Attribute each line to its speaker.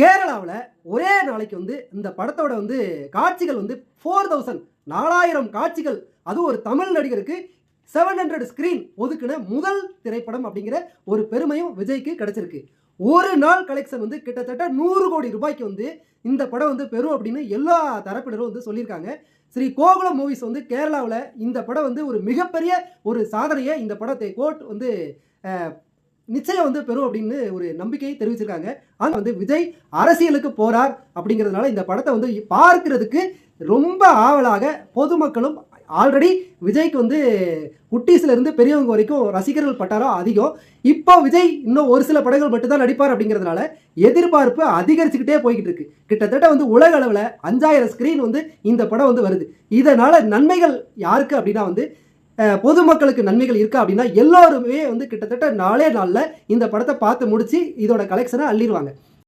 Speaker 1: கேரளாவில் ஒரே நாளைக்கு வந்து இந்த படத்தோட வந்து காட்சிகள் வந்து ஃபோர் தௌசண்ட் நாலாயிரம் காட்சிகள். அதுவும் ஒரு தமிழ் நடிகருக்கு செவன் ஹண்ட்ரட் ஸ்க்ரீன் ஒதுக்கின முதல் திரைப்படம் அப்படிங்கிற ஒரு பெருமையும் விஜய்க்கு கிடைச்சிருக்கு. ஒரு நாள் கலெக்ஷன் வந்து கிட்டத்தட்ட நூறு கோடி ரூபாய்க்கு வந்து இந்த படம் வந்து பெறும் அப்படின்னு எல்லா தரப்பினரும் வந்து சொல்லியிருக்காங்க. ஸ்ரீ கோகுலம் மூவிஸ் வந்து கேரளாவில் இந்த படம் வந்து ஒரு மிகப்பெரிய ஒரு சாதனையை இந்த படத்தை கோட் வந்து நிச்சயம் வந்து பெறும் அப்படின்னு ஒரு நம்பிக்கையை தெரிவிச்சிருக்காங்க. ஆனால் வந்து விஜய் அரசியலுக்கு போறார் அப்படிங்கிறதுனால இந்த படத்தை வந்து பார்க்கிறதுக்கு ரொம்ப ஆவலாக பொதுமக்களும் ஆல்ரெடி விஜய்க்கு வந்து குட்டீஸ்ல இருந்து பெரியவங்க வரைக்கும் ரசிகர்கள் பட்டாரம் அதிகம். இப்போ விஜய் இன்னும் ஒரு சில படங்கள் மட்டும்தான் நடிப்பார் அப்படிங்கிறதுனால எதிர்பார்ப்பு அதிகரிச்சுக்கிட்டே போய்கிட்டு இருக்கு கிட்டத்தட்ட வந்து உலக அளவில் அஞ்சாயிரம் ஸ்க்ரீன் வந்து இந்த படம் வந்து வருது. இதனால நன்மைகள் யாருக்கு அப்படின்னா வந்து பொதுமக்களுக்கு நன்மைகள் இருக்கா அப்படின்னா எல்லாருமே வந்து கிட்டத்தட்ட நாளே நாளில் இந்த படத்தை பார்த்து முடிச்சு இதோட கலெக்ஷனை அள்ளிடுவாங்க.